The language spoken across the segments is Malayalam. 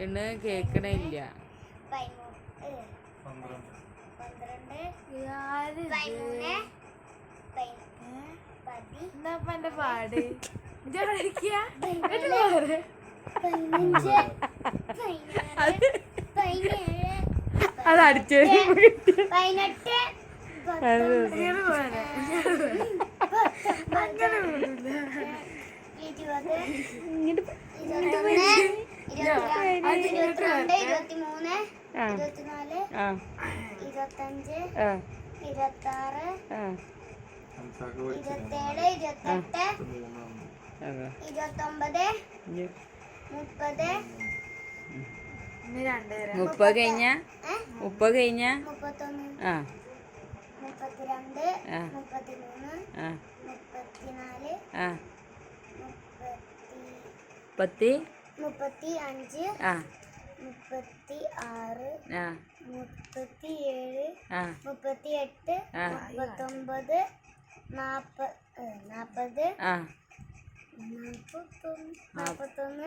എണ്ണ കേക്കണേ ഇല്ല പാട്? അത് അടിച്ചു പതിനെട്ട് ഇരുപത് ഇരുപത്തിരണ്ട് ഇരുപത്തിമൂന്ന്. ഇരുപത്തിനാല് ഇരുപത്തഞ്ച് ഇരുപത്താറ് ഇരുപത്തേഴ് ഇരുപത്തെട്ട് ഇരുപത്തൊമ്പത് മുപ്പത്. മുപ്പത് കഴിഞ്ഞ? മുപ്പത് കഴിഞ്ഞ? ആ മുപ്പത്തിരണ്ട് ആ. മുപ്പത്തിമൂന്ന് മുപ്പത്തിനാല് മുപ്പത്തി പത്തി മുപ്പത്തി അഞ്ച് മുപ്പത്തി ആറ് മുപ്പത്തി ഏഴ് മുപ്പത്തി എട്ട്. മുപ്പത്തൊമ്പത് നാപ്പ ഏ, നാപ്പത് നാപ്പത്തൊന്ന്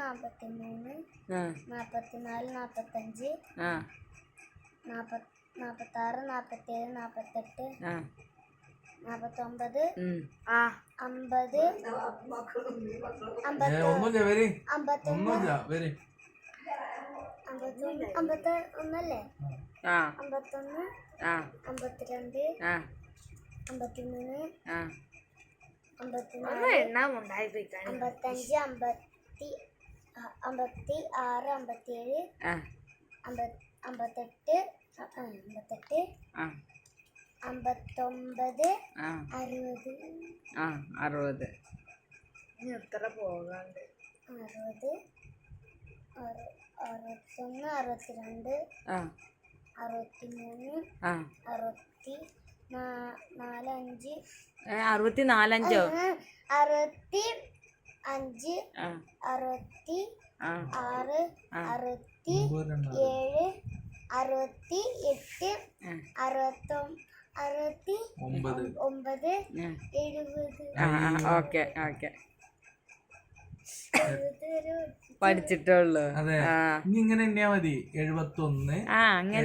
നാപ്പത്തി മൂന്ന് ആ. നാപ്പത്തിനാല് നാപ്പത്തഞ്ച് ആ. നാപ്പ നാപ്പത്താറ് നാപ്പത്തേഴ് നാപ്പത്തെട്ട് ആ. നാപ്പത്തൊമ്പത് അമ്പത്. അമ്പത്തൊന്ന്. അമ്പത്തി ഒന്നല്ലേ? അമ്പത്തൊന്ന് അമ്പത്തിരണ്ട് അമ്പത്തിമൂന്ന് അമ്പത്തിനാല് അമ്പത്തഞ്ച് അമ്പത്തി അമ്പത്തി ആറ് അമ്പത്തിയേഴ് അമ്പത്തെട്ട് അമ്പത്തെട്ട് അമ്പത്തൊമ്പത് അറുപത്. ആ അറുപത്. ഇനി എത്ര പോകാണ്ട്? അറുപത്. അറു- അറുപത്തൊന്ന് അറുപത്തിരണ്ട് ആ. അറുപത്തിമൂന്ന് അറുപത്തി നാലഞ്ച്. അറുപത്തി നാലഞ്ചോ ആ, അറുപത്തി അഞ്ച് അറുപത്തി ആറ്. അറുപത്തി ഏഴ് അറുപത്തി എട്ട് അറുപത്തി ഒമ്പത്. ഒമ്പത് ആ. Okay okay. എഴുപത് വരെ പഠിച്ചിട്ടേ ഉള്ളൂ അതെ. ആ. ഇനി ഇങ്ങനെ എണ്ണിയാ മതി. എഴുപത്തി ഒന്ന്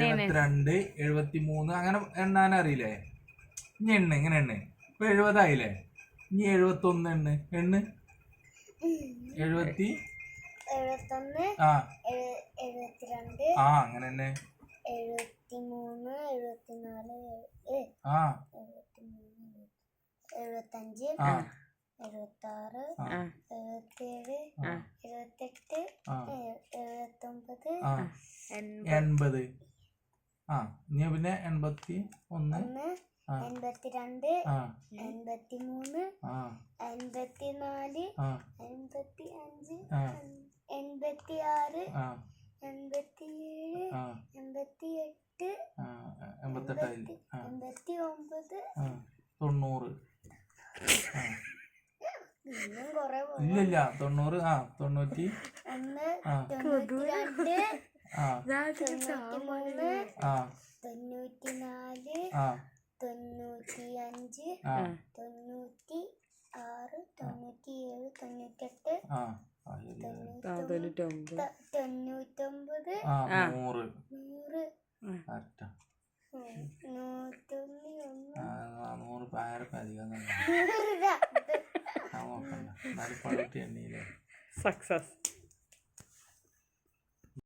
എഴുപത്തിരണ്ട് എഴുപത്തി മൂന്ന് അങ്ങനെ എണ്ണാൻ അറിയില്ലേ? ഇനി എണ്ണ ഇങ്ങനെ എണ്ണ. ഇപ്പൊ എഴുപതായില്ലേ? ഇനി എഴുപത്തി ഒന്ന് എണ്ണ. എണ്ണ? എഴുപത്തി? ആ. ആ അങ്ങനെ തന്നെ. ആ. എഴുപത്തഞ്ച് എഴുപത്താറ് എഴുപത്തേഴ് എഴുപത്തെട്ട് എഴുപത്തൊമ്പത് എൺപത്. ആ. ഇനി പിന്നെ എൺപത്തി ഒന്ന്. എൺപത്തിരണ്ട് എൺപത്തിമൂന്ന് എൺപത്തിനാല് എൺപത്തി അഞ്ച് എൺപത്തി ആറ് എൺപത്തിയേഴ് എൺപത്തി എട്ട് എൺപത്തി ഒമ്പത് തൊണ്ണൂറ്. ഇല്ലില്ല തൊണ്ണൂറ് ആ തൊണ്ണൂറ്റി ആ. ആ. തൊണ്ണൂറ്റി മൂന്ന് ആ. തൊണ്ണൂറ്റി അഞ്ച് തൊണ്ണൂറ്റി ആറ് തൊണ്ണൂറ്റി ഏഴ് തൊണ്ണൂറ്റെട്ട് തൊണ്ണൂറ്റൊമ്പത് നൂറ്. നൂറ്. നൂറ് അധികം തന്നെ നോക്കണ്ട. എന്നാലും എണ്ണയില്ലേ സക്സസ്